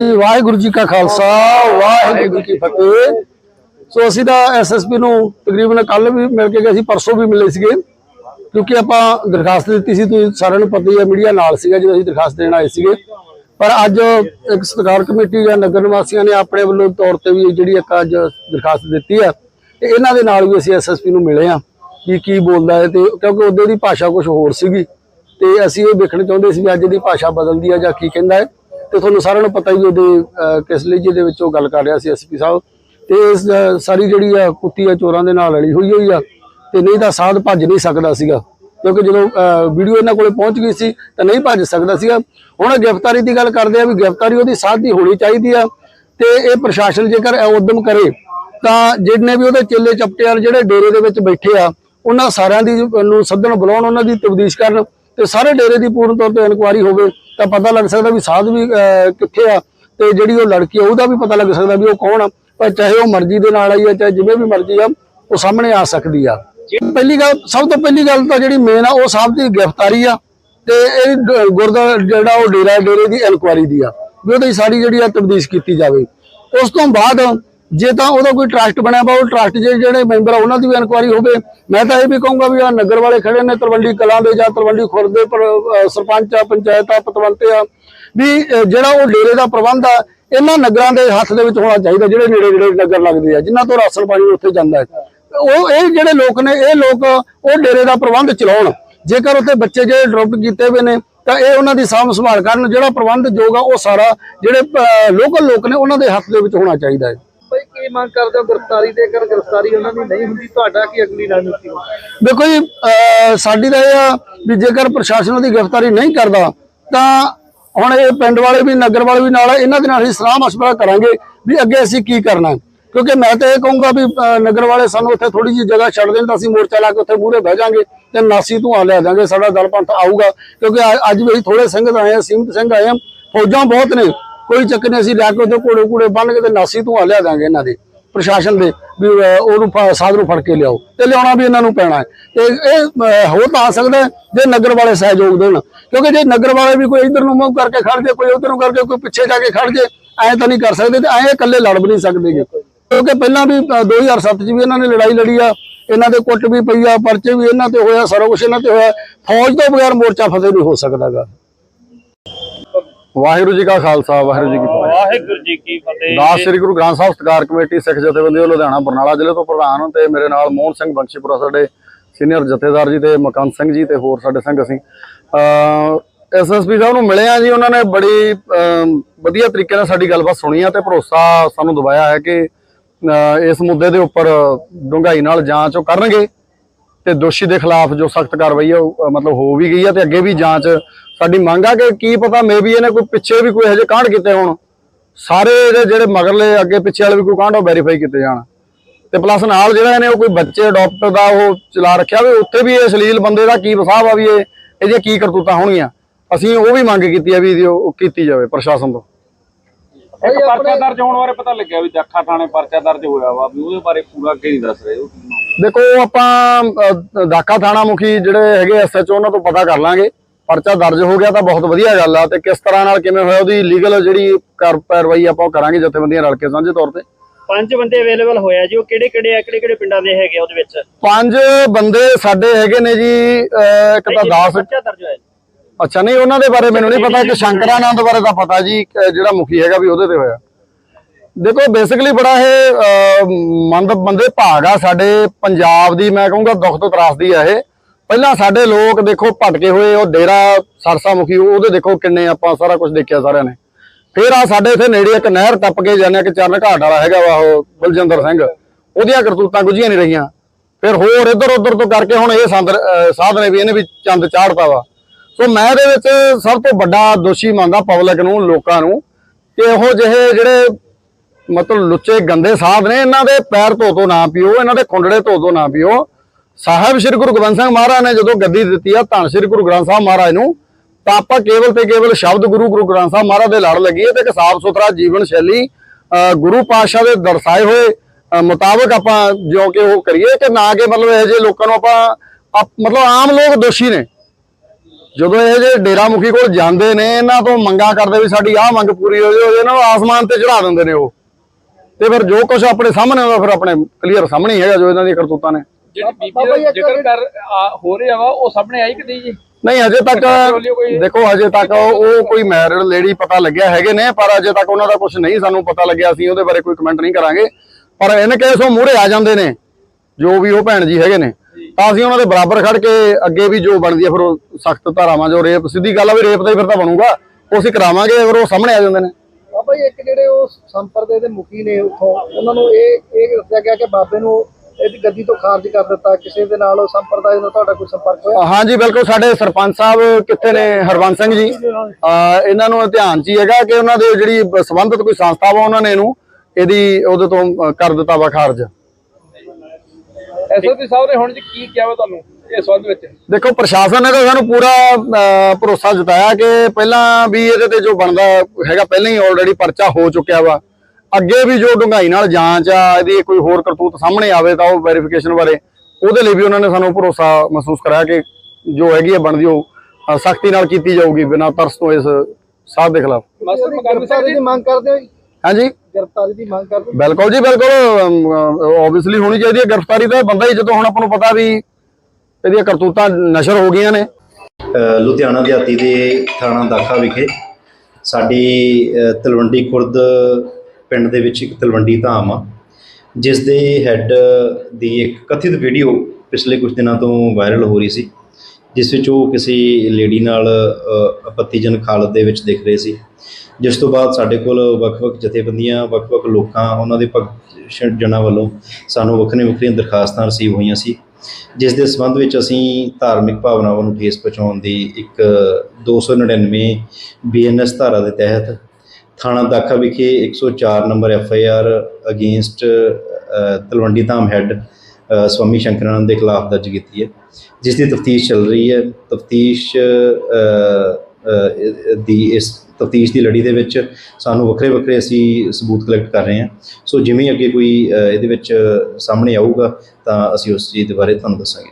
ਜੀ, ਵਾਹਿਗੁਰੂ ਜੀ ਕਾ ਖਾਲਸਾ ਵਾਹਿਗੁਰੂ ਕੀ ਫਤਿਹ। ਸੋ ਅਸੀਂ ਤਾਂ ਐਸਐਸਪੀ ਨੂੰ ਤਕਰੀਬਨ ਕੱਲ ਵੀ ਮਿਲ ਕੇ ਗਏ ਸੀ ਪਰਸੋਂ ਵੀ ਮਿਲੇ ਸੀਗੇ। ਕਿਉਂਕਿ ਆਪਾਂ ਦਰਖਾਸਤ ਦਿੱਤੀ ਸੀ ਤੁਸੀਂ ਸਾਰਿਆਂ ਨੂੰ ਪਤਾ ਹੀ ਹੈ ਮੀਡੀਆ ਨਾਲ ਸੀਗਾ ਜਦੋਂ ਅਸੀਂ ਦਰਖਾਸਤ ਦੇਣ ਆਏ ਸੀਗੇ। ਪਰ ਅੱਜ ਇੱਕ ਸਤਿਕਾਰ ਕਮੇਟੀ ਜਾਂ ਨਗਰ ਨਿਵਾਸੀਆਂ ਨੇ ਆਪਣੇ ਵੱਲੋਂ ਤੌਰ ਤੇ ਵੀ ਜਿਹੜੀ ਇੱਕ ਅੱਜ ਦਰਖਾਸਤ ਦਿੱਤੀ ਆ, ਤੇ ਇਹਨਾਂ ਦੇ ਨਾਲ ਵੀ ਅਸੀਂ ਐਸਐਸਪੀ ਨੂੰ ਮਿਲੇ ਆ ਕਿ ਕੀ ਬੋਲਦਾ ਹੈ ਤੇ ਕਿਉਂਕਿ ਉਹਦੇ ਦੀ ਭਾਸ਼ਾ ਕੁਝ ਹੋਰ ਸੀਗੀ ਤੇ ਅਸੀਂ ਇਹ ਵੇਖਣਾ ਚਾਹੁੰਦੇ ਸੀ ਵੀ ਅੱਜ ਦੀ ਭਾਸ਼ਾ ਬਦਲਦੀ ਆ ਜਾਂ ਕੀ ਕਹਿੰਦਾ ਹੈ। ਤੇ ਤੁਹਾਨੂੰ ਸਾਰਿਆਂ ਨੂੰ ਪਤਾ ਹੀ ਉਹਦੇ ਕਿਸ ਲਈ ਦੇ ਵਿੱਚ ਉਹ ਗੱਲ ਕਰ ਰਿਹਾ ਸੀ ਐਸਪੀ ਸਾਹਿਬ। ਤੇ ਇਸ ਸਾਰੀ ਜਿਹੜੀ ਆ ਕੁੱਤੀ ਆ ਚੋਰਾਂ ਦੇ ਨਾਲ ਰਲੀ ਹੋਈ ਹੋਈ ਆ, ਤੇ ਨਹੀਂ ਤਾਂ ਸਾਧ ਭੱਜ ਨਹੀਂ ਸਕਦਾ ਸੀਗਾ। ਕਿਉਂਕਿ ਜਦੋਂ ਵੀਡੀਓ ਇਹਨਾਂ ਕੋਲੇ ਪਹੁੰਚ ਗਈ ਸੀ ਤਾਂ ਨਹੀਂ ਭੱਜ ਸਕਦਾ ਸੀਗਾ। ਹੁਣ ਗ੍ਰਿਫਤਾਰੀ ਦੀ ਗੱਲ ਕਰਦੇ ਆ ਵੀ ਗ੍ਰਿਫਤਾਰੀ ਉਹਦੀ ਸਾਧ ਦੀ ਹੋਣੀ ਚਾਹੀਦੀ ਆ ਤੇ ਇਹ ਪ੍ਰਸ਼ਾਸਨ ਜੇਕਰ ਇਹ ਉਦਮ ਕਰੇ ਤਾਂ ਜਿਹਨੇ ਵੀ ਉਹਦੇ ਚੇਲੇ ਚਪਟੇ ਆ ਜਿਹੜੇ ਡੇਰੇ ਦੇ ਵਿੱਚ ਬੈਠੇ ਆ, ਉਹਨਾਂ ਸਾਰਿਆਂ ਦੀ ਨੂੰ ਸੱਦਣ ਬੁਲਾਉਣ ਉਹਨਾਂ ਦੀ ਤਬਦੀਸ਼ ਕਰਨ ਤੇ ਸਾਰੇ ਡੇਰੇ ਦੀ ਪੂਰਨ ਤੌਰ ਤੇ ਇਨਕੁਆਰੀ ਹੋਵੇ ਤਾਂ ਪਤਾ ਲੱਗ ਸਕਦਾ ਵੀ ਸਾਧ ਵੀ ਕਿੱਥੇ ਆ ਤੇ ਜਿਹੜੀ ਉਹ ਲੜਕੀ ਆ, ਉਹਦਾ ਵੀ ਪਤਾ ਲੱਗ ਸਕਦਾ ਵੀ ਉਹ ਕੌਣ ਆ। ਪਰ ਚਾਹੇ ਉਹ ਮਰਜ਼ੀ ਦੇ ਨਾਲ ਆਈ ਆ, ਚਾਹੇ ਜਿਵੇਂ ਵੀ ਮਰਜ਼ੀ ਆ, ਉਹ ਸਾਹਮਣੇ ਆ ਸਕਦੀ ਆ। ਪਹਿਲੀ ਗੱਲ, ਸਭ ਤੋਂ ਪਹਿਲੀ ਗੱਲ ਤਾਂ ਜਿਹੜੀ ਮੇਨ ਆ, ਉਹ ਸਾਹਿਬ ਦੀ ਗ੍ਰਿਫਤਾਰੀ ਆ ਤੇ ਇਹ ਗੁਰਦਾ ਜਿਹੜਾ ਉਹ ਡੇਰਾ, ਡੇਰੇ ਦੀ ਇਨਕੁਆਰੀ ਦੀ ਆ ਵੀ ਉਹਦੀ ਸਾਰੀ ਜਿਹੜੀ ਆ ਤਬਦੀਸ਼ ਕੀਤੀ ਜਾਵੇ। ਉਸ ਤੋਂ ਬਾਅਦ ਜੇ ਤਾਂ ਉਹਦਾ ਕੋਈ ਟਰਸਟ ਬਣਿਆ ਵਾ, ਉਹ ਟਰਸਟ ਦੇ ਜਿਹੜੇ ਮੈਂਬਰ ਆ, ਉਹਨਾਂ ਦੀ ਵੀ ਇਨਕੁਆਰੀ ਹੋਵੇ। ਮੈਂ ਤਾਂ ਇਹ ਵੀ ਕਹੂੰਗਾ ਵੀ ਆ ਨਗਰ ਵਾਲੇ ਖੜੇ ਨੇ, ਤਲਵੰਡੀ ਕਲਾਂ ਦੇ ਜਾਂ ਤਲਵੰਡੀ ਖੁਰਦ ਦੇ ਸਰਪੰਚ ਆ, ਪੰਚਾਇਤ ਆ, ਪਤਵੰਤ ਆ, ਵੀ ਜਿਹੜਾ ਉਹ ਡੇਰੇ ਦਾ ਪ੍ਰਬੰਧ ਆ, ਇਹਨਾਂ ਨਗਰਾਂ ਦੇ ਹੱਥ ਦੇ ਵਿੱਚ ਹੋਣਾ ਚਾਹੀਦਾ, ਜਿਹੜੇ ਨੇੜੇ ਨੇੜੇ ਨਗਰ ਲੱਗਦੇ ਆ, ਜਿਨ੍ਹਾਂ ਤੋਂ ਰਾਸ਼ਨ ਪਾਣੀ ਉੱਥੇ ਜਾਂਦਾ ਹੈ। ਉਹ ਇਹ ਜਿਹੜੇ ਲੋਕ ਨੇ ਇਹ ਲੋਕ ਉਹ ਡੇਰੇ ਦਾ ਪ੍ਰਬੰਧ ਚਲਾਉਣ। ਜੇਕਰ ਉੱਥੇ ਬੱਚੇ ਜਿਹੜੇ ਡਰੋਪ ਕੀਤੇ ਹੋਏ ਨੇ ਤਾਂ ਇਹ ਉਹਨਾਂ ਦੀ ਸਾਂਭ ਸੰਭਾਲ ਕਰਨ ਜਿਹੜਾ ਪ੍ਰਬੰਧ ਆ ਉਹ ਸਾਰਾ ਜਿਹੜੇ ਲੋਕਲ ਲੋਕ ਨੇ ਉਹਨਾਂ ਦੇ ਹੱਥ ਦੇ ਵਿੱਚ ਹੋਣਾ ਚਾਹੀਦਾ ਹੈ। ਭਾਈ ਕੀ ਮੰਗ ਕਰਦੇ ਹੋ? ਗ੍ਰਿਫਤਾਰੀ ਤੇ ਅਗਰ ਗ੍ਰਿਫਤਾਰੀ ਉਹਨਾਂ ਦੀ ਨਹੀਂ ਹੁੰਦੀ ਤੁਹਾਡਾ ਕੀ ਅਗਲੀ ਰਣਨੀਤੀ ਦੇਖੋ ਜੀ ਸਾਡੀ ਤਾਂ ਇਹ ਆ ਵੀ ਜੇਕਰ ਪ੍ਰਸ਼ਾਸਨ ਉਹਦੀ ਗ੍ਰਿਫਤਾਰੀ ਨਹੀਂ ਕਰਦਾ ਤਾਂ ਹੁਣ ਇਹ ਪਿੰਡ ਵਾਲੇ ਵੀ ਨਗਰ ਵਾਲੇ ਵੀ ਨਾਲ ਇਹਨਾਂ ਦੇ ਨਾਲ ਅਸੀਂ ਸਲਾਹ ਮਸ਼ਵਰਾ ਕਰਾਂਗੇ ਵੀ ਅੱਗੇ ਅਸੀਂ ਕੀ ਕਰਨਾ ਹੈ। ਕਿਉਂਕਿ ਮੈਂ ਤਾਂ ਇਹ ਕਹੂੰਗਾ ਵੀ ਨਗਰ ਵਾਲੇ ਸਾਨੂੰ ਉੱਥੇ ਥੋੜੀ ਜਿਹੀ ਜਗ੍ਹਾ ਛੱਡ ਦੇਣ ਤਾਂ ਅਸੀਂ ਮੋਰਚਾ ਲਾ ਕੇ ਉੱਥੇ ਮੂਹਰੇ ਬਹਿ ਜਾਾਂਗੇ ਤੇ ਨਾਸੀ ਧੂਆਂ ਲਿਆ ਦਾਂਗੇ ਸਾਡਾ ਦਲ ਪੰਥ ਆਊਗਾ। ਕਿਉਂਕਿ ਅੱਜ ਵੀ ਅਸੀਂ ਥੋੜੇ ਸਿੰਘ ਆਏ ਆ ਸੀਮਤ ਸਿੰਘ ਆਏ ਆ ਫੌਜਾਂ ਬਹੁਤ ਨੇ। ਕੋਈ ਚੱਕਰ ਨਹੀਂ ਅਸੀਂ ਲੈ ਕੇ ਉੱਥੇ ਘੋੜੇ ਘੋੜੇ ਬੰਨ ਕੇ ਤੇ ਨਾਸੀ ਧੂਆਂ ਲਿਆ ਦਾਂਗੇ ਇਹਨਾਂ ਦੇ ਪ੍ਰਸ਼ਾਸਨ ਦੇ ਵੀ ਉਹਨੂੰ ਫ- ਸਾਧ ਨੂੰ ਫੜ ਕੇ ਲਿਆਓ ਤੇ ਲਿਆਉਣਾ ਵੀ ਇਹਨਾਂ ਨੂੰ ਪੈਣਾ ਹੈ। ਤੇ ਇਹ ਅਹ, ਹੋ ਤਾਂ ਆ ਸਕਦਾ ਜੇ ਨਗਰ ਵਾਲੇ ਸਹਿਯੋਗ ਦੇਣ। ਕਿਉਂਕਿ ਜੇ ਨਗਰ ਵਾਲੇ ਵੀ ਕੋਈ ਇਧਰ ਨੂੰ ਮੂੰਹ ਕਰਕੇ ਖੜ ਜੇ ਕੋਈ ਉਧਰ ਨੂੰ ਕਰਕੇ ਕੋਈ ਪਿੱਛੇ ਜਾ ਕੇ ਖੜ ਜੇ ਐਂ ਤਾਂ ਨਹੀਂ ਕਰ ਸਕਦੇ ਤੇ ਐਂ ਇਕੱਲੇ ਲੜ ਵੀ ਨਹੀਂ ਸਕਦੇਗੇ ਕਿਉਂਕਿ ਪਹਿਲਾਂ ਵੀ ਅਹ, 2007 ਚ ਵੀ ਇਹਨਾਂ ਨੇ ਲੜਾਈ ਲੜੀ ਆ। ਇਹਨਾਂ ਦੇ ਕੁੱਟ ਵੀ ਪਈ ਆ ਪਰਚੇ ਵੀ ਇਹਨਾਂ ਤੇ ਹੋਇਆ ਸਾਰਾ ਕੁਛ ਇਹਨਾਂ ਤੇ ਹੋਇਆ। ਫੌਜ ਤੋਂ ਬਗੈਰ ਮੋਰਚਾ ਫਤਿਹ ਨਹੀਂ ਹੋ ਸਕਦਾਗਾ। ਵਾਹਿਗੁਰੂ ਜੀ ਕਾ ਖਾਲਸਾ ਵਾਹਿਗੁਰੂ ਜੀ ਕੀ ਫਤਿਹ। ਵਾਹਿਗੁਰੂ ਜੀ ਕੀ ਫਤਿਹ। ਦਾਸ ਸ੍ਰੀ ਗੁਰੂ ਗ੍ਰੰਥ ਸਾਹਿਬ ਸਤਕਾਰ ਕਮੇਟੀ ਸਿੱਖ ਜਥੇਬੰਦੀ ਲੁਧਿਆਣਾ ਬਰਨਾਲਾ ਜ਼ਿਲ੍ਹੇ ਤੋਂ ਪ੍ਰਧਾਨ ਤੇ ਮੇਰੇ ਨਾਲ ਮੋਹਨ ਸਿੰਘ ਬੰਸ਼ੀਪੁਰਾ ਸਾਡੇ ਸੀਨੀਅਰ ਜਥੇਦਾਰ ਜੀ ਤੇ ਮਕੰਦ ਸਿੰਘ ਜੀ ਤੇ ਹੋਰ ਸਾਡੇ ਸਿੰਘ ਅਸੀਂ। ਐਸਐਸਪੀ ਸਾਹਿਬ ਨੂੰ ਮਿਲੇ ਆ ਜੀ ਉਹਨਾਂ ਨੇ ਬੜੀ ਵਧੀਆ ਤਰੀਕੇ ਨਾਲ ਸਾਡੀ ਗੱਲਬਾਤ ਸੁਣੀ ਆ ਤੇ ਭਰੋਸਾ ਸਾਨੂੰ ਦਿਵਾਇਆ ਹੈ ਕਿ ਇਸ ਮੁੱਦੇ ਦੇ ਉੱਪਰ ਡੂੰਘਾਈ ਨਾਲ ਜਾਂਚ ਉਹ ਕਰਨਗੇ ਤੇ ਦੋਸ਼ੀ ਦੇ ਖਿਲਾਫ ਜੋ ਸਖਤ ਕਾਰਵਾਈ ਹੈ ਮਤਲਬ ਹੋ ਵੀ ਗਈ ਹੈ ਤੇ ਅੱਗੇ ਵੀ ਜਾਂਚ ਸਾਡੀ ਮੰਗ ਆ ਕਿ ਕੀ ਪਤਾ ਮੇਬੀ ਇਹਨੇ ਕੋਈ ਪਿੱਛੇ ਵੀ ਕੋਈ ਇਹੋ ਜਿਹੇ ਕਾਂਡ ਕੀਤੇ ਹੋਣ। ਸਾਰੇ ਜਿਹੜੇ ਮਗਰਲੇ ਅੱਗੇ ਪਿੱਛੇ ਵਾਲੇ ਵੀ ਕੋਈ ਕਾਂਡ ਉਹ ਵੈਰੀਫਾਈ ਕੀਤੇ ਜਾਣ। ਤੇ ਪਲੱਸ ਨਾਲ ਜਿਹੜਾ ਇਹਨੇ ਉਹ ਕੋਈ ਬੱਚੇ ਅਡਾਪਟ ਦਾ ਉਹ ਚਲਾ ਰੱਖਿਆ ਵੀ ਉੱਥੇ ਵੀ ਇਹ ਸ਼ਲੀਲ ਬੰਦੇ ਦਾ ਕੀ ਵਸਾਬ ਆ ਵੀ ਇਹ, ਇਹਦੀਆਂ ਕੀ ਕਰਤੂਤਾਂ ਹੋਣਗੀਆਂ। ਅਸੀਂ ਉਹ ਵੀ ਮੰਗ ਕੀਤੀ ਆ ਵੀ ਇਹਦੀ ਕੀਤੀ ਜਾਵੇ ਪ੍ਰਸ਼ਾਸਨ ਤੋਂ। ਇੱਕ ਪਰਚਾ ਦਰਜ ਹੋਣ ਬਾਰੇ ਪਤਾ ਲੱਗਿਆ ਵੀ ਦਾਖਾ ਥਾਣੇ ਪਰਚਾ ਦਰਜ ਹੋਇਆ ਵਾ ਵੀ ਉਹਦੇ ਬਾਰੇ ਪੂਰਾ ਅੱਗੇ ਨਹੀਂ ਦੱਸ ਰਹੇ ਉਹ? ਦੇਖੋ ਆਪਾਂ ਦਾਖਾ ਥਾਣਾ ਮੁਖੀ ਜਿਹੜੇ ਹੈਗੇ ਐਸਐਚਓ ਉਹਨਾਂ ਤੋਂ ਪਤਾ ਕਰ ਲਾਂਗੇ ਪਰਚਾ ਦਰਜ ਹੋ ਗਿਆ ਤਾਂ ਬਹੁਤ ਵਧੀਆ ਗੱਲ ਆ ਤੇ ਕਿਸ ਤਰ੍ਹਾਂ ਨਾਲ ਕਿਵੇਂ ਹੋਇਆ ਉਹਦੀ ਲੀਗਲ ਜਿਹੜੀ ਕਾਰ- ਕਾਰਵਾਈ ਆਪਾਂ ਉਹ ਕਰਾਂਗੇ ਜਥੇਬੰਦੀਆਂ ਰਲ ਕੇ ਸਾਂਝੇ ਤੌਰ ਤੇ ਪੰਜ ਬੰਦੇ ਅਵੇਲੇਬਲ ਹੋਇਆ ਜੀ ਉਹ ਕਿਹੜੇ ਕਿਹੜੇ ਆ ਕਿਹੜੇ ਕਿਹੜੇ ਪਿੰਡਾਂ ਦੇ ਹੈਗੇ ਆ ਉਹਦੇ ਵਿੱਚ ਪੰਜ ਬੰਦੇ ਸਾਡੇ ਹੈਗੇ ਨੇ ਜੀ ਇੱਕ ਤਾਂ 10 ਬੱਚਾ ਦਰਜ ਹੋਇਆ। ਅੱਛਾ ਨਹੀਂ ਉਹਨਾਂ ਦੇ ਬਾਰੇ ਮੈਨੂੰ ਨਹੀਂ ਪਤਾ ਕਿ ਸ਼ੰਕਰਾਨੰਦ ਬਾਰੇ ਤਾਂ ਪਤਾ ਜੀ ਜਿਹੜਾ ਮੁਖੀ ਹੈਗਾ ਵੀ ਉਹਦੇ ਤੇ ਹੋਇਆ। ਦੇਖੋ ਬੇਸਿਕਲੀ ਬੜਾ ਇਹ ਮੰਦ ਬੰਦੇ ਭਾਗ ਆ ਸਾਡੇ ਪੰਜਾਬ ਦੀ ਮੈਂ ਕਹੂੰਗਾ ਦੁੱਖ ਤੋਂ ਤਰਾਸਦੀ ਆ ਇਹ। ਪਹਿਲਾਂ ਸਾਡੇ ਲੋਕ ਦੇਖੋ ਭਟਕੇ ਹੋਏ ਉਹ ਡੇਰਾ ਸਰਸਾ ਮੁਖੀ ਉਹਦੇ ਦੇਖੋ ਕਿੰਨੇ ਆਪਾਂ ਸਾਰਾ ਕੁਝ ਦੇਖਿਆ ਸਾਰਿਆਂ ਨੇ। ਫਿਰ ਆ ਸਾਡੇ ਇੱਥੇ ਨੇੜੇ ਇੱਕ ਨਹਿਰ ਟੱਪ ਕੇ ਜਾਂਦੇ ਕਿ ਚਰਨ ਘਾਟ ਵਾਲਾ ਹੈਗਾ ਵਾ ਉਹ ਬਲਜਿੰਦਰ ਸਿੰਘ। ਉਹਦੀਆਂ ਕਰਤੂਤਾਂ ਗੁੱਝੀਆਂ ਨਹੀਂ ਰਹੀਆਂ। ਫਿਰ ਹੋਰ ਇੱਧਰ ਉੱਧਰ ਤੋਂ ਕਰਕੇ ਹੁਣ ਇਹ ਸੰਦ ਅਹ ਸਾਧ ਨੇ ਵੀ ਇਹਨੇ ਵੀ ਚੰਦ ਚਾੜਤਾ ਵਾ। ਸੋ ਮੈਂ ਇਹਦੇ ਵਿੱਚ ਸਭ ਤੋਂ ਵੱਡਾ ਦੋਸ਼ੀ ਮੰਨਦਾ ਪਬਲਿਕ ਨੂੰ ਲੋਕਾਂ ਨੂੰ ਕਿ ਇਹੋ ਜਿਹੇ ਜਿਹੜੇ ਮਤਲਬ ਲੁੱਚੇ ਗੰਦੇ ਸਾਧ ਨੇ ਇਹਨਾਂ ਦੇ ਪੈਰ ਧੋ ਧੋ ਨਾ ਪੀਓ ਇਹਨਾਂ ਦੇ ਖੁੰਡੜੇ ਧੋ ਧੋ ਨਾ ਪੀਓ। ਸਾਹਿਬ ਸ੍ਰੀ ਗੁਰੂ ਗੋਬਿੰਦ ਸਿੰਘ ਮਹਾਰਾਜ ਨੇ ਜਦੋਂ ਗੱਦੀ ਦਿੱਤੀ ਆ ਧੰਨ ਸ੍ਰੀ ਗੁਰੂ ਗ੍ਰੰਥ ਸਾਹਿਬ ਮਹਾਰਾਜ ਨੂੰ ਤਾਂ ਆਪਾਂ ਕੇਵਲ ਤੇ ਕੇਵਲ ਸ਼ਬਦ ਗੁਰੂ ਗੁਰੂ ਗ੍ਰੰਥ ਸਾਹਿਬ ਮਹਾਰਾਜ ਦੇ ਲੜ ਲੱਗੀਏ ਤੇ ਇੱਕ ਸਾਫ਼ ਸੁਥਰਾ ਜੀਵਨ ਸ਼ੈਲੀ ਅ, ਗੁਰੂ ਪਾਤਸ਼ਾਹ ਦੇ ਦਰਸਾਏ ਹੋਏ ਮੁਤਾਬਕ ਆਪਾਂ ਜਿਉਂ ਕਿ ਉਹ ਕਰੀਏ ਕਿ ਨਾ ਕਿ ਮਤਲਬ ਇਹੋ ਜਿਹੇ ਲੋਕਾਂ ਨੂੰ ਆਪਾਂ ਮਤਲਬ ਆਮ ਲੋਕ ਦੋਸ਼ੀ ਨੇ। ਜਦੋਂ ਇਹ ਜੇ ਡੇਰਾ ਮੁਖੀ ਕੋਲ ਜਾਂਦੇ ਨੇ ਇਹਨਾਂ ਤੋਂ ਮੰਗਾ ਕਰਦੇ ਵੀ ਸਾਡੀ ਆਹ ਮੰਗ ਪੂਰੀ ਹੋ ਜਾਵੇ ਇਹਨਾਂ ਨੂੰ ਆਸਮਾਨ ਤੇ ਚੜਾ ਦਿੰਦੇ ਨੇ ਉਹ। ਤੇ ਫਿਰ ਜੋ ਕੁਝ ਆਪਣੇ ਸਾਹਮਣੇ ਆਉਂਦਾ ਫਿਰ ਆਪਣੇ ਕਲੀਅਰ ਸਾਹਮਣੇ ਹੀ ਹੈਗਾ ਜੋ ਇਹਨਾਂ ਦੀਆਂ ਕਰਤੂਤਾਂ ਨੇ। ਜਿਹੜੀ ਬੀਬੀ ਬਾਬਾ ਜੀ ਦਾ ਇੱਕ ਜ਼ਿਕਰ ਕਰ ਆ, ਹੋ ਰਿਹਾ ਵਾ ਉਹ ਸਾਹਮਣੇ ਆਈ ਕਿ ਨਹੀਂ ਜੀ? ਨਹੀਂ ਅਜੇ ਤੱਕ ਦੇਖੋ ਅਜੇ ਤੱਕ ਉਹ ਉਹ ਕੋਈ ਮੈਰਿਡ ਲੇਡੀ ਪਤਾ ਲੱਗਿਆ ਹੈਗੇ ਨੇ ਪਰ ਅਜੇ ਤੱਕ ਉਹਨਾਂ ਦਾ ਕੁਝ ਨਹੀਂ ਸਾਨੂੰ ਪਤਾ ਲੱਗਿਆ ਅਸੀਂ ਉਹਦੇ ਬਾਰੇ ਕੋਈ ਕਮੈਂਟ ਨਹੀਂ ਕਰਾਂਗੇ। ਪਰ ਇਹਨੇ ਕੇਸ ਉਹ ਮੂਹਰੇ ਆ ਜਾਂਦੇ ਨੇ ਜੋ ਵੀ ਉਹ ਭੈਣ ਜੀ ਹੈਗੇ ਨੇ। ਤਾਂ ਅਸੀਂ ਉਹਨਾਂ ਦੇ ਬਰਾਬਰ ਖੜ ਕੇ ਅੱਗੇ ਵੀ ਜੋ ਬਣਦੀ ਹੈ ਫਿਰ ਉਹ ਸਖਤ ਧਾਰਾਵਾਂ ਜੋ ਰੇਪ ਸਿੱਧੀ ਗੱਲ ਆ ਵੀ ਰੇਪ ਦਾ ਹੀ ਫਿਰ ਤਾਂ ਬਣੂਗਾ। ਉਹ ਅਸੀਂ ਕਰਾਵਾਂਗੇ ਫਿਰ ਉਹ ਸਾਹਮਣੇ ਆ ਜਾਂਦੇ ਨੇ। ਬਾਬਾ ਜੀ ਇੱਕ ਜਿਹੜੇ ਉਹ ਸੰਪਰਦੇ ਦੇ ਮੁਖੀ ਨੇ ਉੱਥੋਂ ਉਹਨਾਂ ਨੂੰ ਇਹ ਇਹ ਦੱਸਿਆ ਗਿਆ ਕਿ ਬਾਬੇ ਨੂੰ ਇਹਦੀ ਗੱਦੀ ਤੋਂ ਖਾਰਜ ਕਰ ਦਿੱਤਾ ਕਿਸੇ ਦੇ ਨਾਲ ਉਹ ਸੰਪਰਦਾਇ ਨਾਲ ਤੁਹਾਡਾ ਕੋਈ ਸੰਪਰਕ ਹੋਇਆ? ਹਾਂਜੀ ਬਿਲਕੁਲ ਸਾਡੇ ਸਰਪੰਚ ਸਾਹਿਬ ਕਿੱਥੇ ਨੇ? ਹਰਵੰਸ ਸਿੰਘ ਜੀ। ਇਹਨਾਂ ਨੂੰ ਧਿਆਨ ਚ ਹੀ ਹੈਗਾ ਕਿ ਉਹਨਾਂ ਦੇ ਜਿਹੜੀ ਸੰਬੰਧਿਤ ਕੋਈ ਸੰਸਥਾ ਵਾ ਉਹਨਾਂ ਨੇ ਇਹਨੂੰ ਇਹਦੀ ਉਹਦੇ ਤੋਂ ਕਰ ਦਿੱਤਾ ਵਾ ਖਾਰਜ। ਐਸਓਪੀ ਸਾਹਿਬ ਨੇ ਹੁਣ ਜੀ ਕੀ ਕਿਹਾ ਵਾ ਤੁਹਾਨੂੰ ਇਸ ਸੰਬੰਧ ਵਿੱਚ? ਦੇਖੋ ਪ੍ਰਸ਼ਾਸਨ ਨੇ ਤਾਂ ਸਾਨੂੰ ਪੂਰਾ ਭਰੋਸਾ ਜਤਾਇਆ ਕਿ ਪਹਿਲਾਂ ਵੀ ਇਹਦੇ ਤੇ ਜੋ ਬਣਦਾ ਹੈਗਾ ਪਹਿਲਾਂ ਹੀ ਆਲਰੇਡੀ ਪਰਚਾ ਹੋ ਚੁੱਕਿਆ ਵਾ। ਅੱਗੇ ਵੀ ਜੋ ਡੂੰਘਾਈ ਨਾਲ ਜਾਂਚ ਆ ਇਹਦੀ ਕੋਈ ਹੋਰ ਕਰਤੂਤ ਸਾਹਮਣੇ ਆਵੇ ਤਾਂ ਉਹ ਵੈਰੀਫਿਕੇਸ਼ਨ ਬਾਰੇ ਉਹਦੇ ਲਈ ਵੀ ਉਹਨਾਂ ਨੇ ਸਾਨੂੰ ਭਰੋਸਾ ਮਹਿਸੂਸ ਕਰਾਇਆ ਕਿ ਜੋ ਹੈਗੀ ਹੈ ਬਣਦੀ ਉਹ ਸਖਤੀ ਨਾਲ ਕੀਤੀ ਜਾਊਗੀ ਬਿਨਾਂ ਤਰਸ ਤੋਂ ਇਸ ਸਾਧ ਦੇ ਖਿਲਾਫ। ਮਾਸਟਰ ਮਕਾਨ ਗ੍ਰਿਫਤਾਰੀ ਦੀ ਮੰਗ ਕਰਦੇ ਹੋ ਜੀ? ਹਾਂਜੀ। ਗ੍ਰਿਫਤਾਰੀ ਦੀ ਮੰਗ ਕਰਦੇ? ਬਿਲਕੁਲ ਜੀ ਬਿਲਕੁਲ। ਆਬਵੀਅਸਲੀ ਹੋਣੀ ਚਾਹੀਦੀ ਹੈ ਗ੍ਰਿਫਤਾਰੀ ਤਾਂ। ਬੰਦਾ ਹੀ ਜਦੋਂ ਹੁਣ ਆਪਾਂ ਨੂੰ ਪਤਾ ਵੀ ਇਹਦੀਆਂ ਕਰਤੂਤਾਂ ਨਸ਼ਰ ਹੋ ਗਈਆਂ ਨੇ। ਲੁਧਿਆਣਾ ਦਿਹਾਤੀ ਦੇ ਥਾਣਾ ਦਾਖਾ ਵਿਖੇ ਸਾਡੀ ਤਲਵੰਡੀ ਖੁਰਦ ਪਿੰਡ ਦੇ ਵਿੱਚ ਇੱਕ ਤਲਵੰਡੀ ਧਾਮ ਆ ਜਿਸ ਦੇ ਹੈੱਡ ਦੀ ਇੱਕ ਕਥਿਤ ਵੀਡੀਓ ਪਿਛਲੇ ਕੁਝ ਦਿਨਾਂ ਤੋਂ ਵਾਇਰਲ ਹੋ ਰਹੀ ਸੀ ਜਿਸ ਵਿੱਚ ਉਹ ਕਿਸੇ ਲੇਡੀ ਨਾਲ ਆਪੱਤੀਜਨਕ ਹਾਲਤ ਦੇ ਵਿੱਚ ਦਿਖ ਰਹੇ ਸੀ। ਜਿਸ ਤੋਂ ਬਾਅਦ ਸਾਡੇ ਕੋਲ ਵੱਖ-ਵੱਖ ਜਥੇਬੰਦੀਆਂ, ਵੱਖ-ਵੱਖ ਲੋਕਾਂ, ਉਹਨਾਂ ਦੇ ਭਗਤ ਜਨਾਂ ਵੱਲੋਂ ਸਾਨੂੰ ਵੱਖਰੀਆਂ ਵੱਖਰੀਆਂ ਦਰਖਾਸਤਾਂ ਰਿਸੀਵ ਹੋਈਆਂ ਸੀ, ਜਿਸ ਦੇ ਸੰਬੰਧ ਵਿੱਚ ਅਸੀਂ ਧਾਰਮਿਕ ਭਾਵਨਾਵਾਂ ਨੂੰ ਠੇਸ ਪਹੁੰਚਾਉਣ ਦੀ ਇੱਕ 299 ਬੀਐਨਐਸ ਧਾਰਾ ਦੇ ਤਹਿਤ ਥਾਣਾ ਦਾਖਾ ਵਿਖੇ 104 number F I R against Talwandi Dham head Swami Shankaranand ਦੇ ਖਿਲਾਫ ਦਰਜ ਕੀਤੀ ਹੈ, ਜਿਸ ਦੀ ਤਫਤੀਸ਼ ਚੱਲ ਰਹੀ ਹੈ, ਤਫਤੀਸ਼ ਦੀ ਇਸ ਤਫਤੀਸ਼ ਦੀ ਲੜੀ ਦੇ ਵਿੱਚ ਸਾਨੂੰ ਵੱਖਰੇ ਵੱਖਰੇ ਅਸੀਂ ਸਬੂਤ ਕਲੈਕਟ ਕਰ ਰਹੇ ਹਾਂ। ਸੋ ਜਿਵੇਂ ਅੱਗੇ ਕੋਈ ਇਹਦੇ ਵਿੱਚ ਸਾਹਮਣੇ ਆਊਗਾ ਤਾਂ ਅਸੀਂ ਉਸ ਚੀਜ਼ ਦੇ ਬਾਰੇ ਤੁਹਾਨੂੰ ਦੱਸਾਂਗੇ।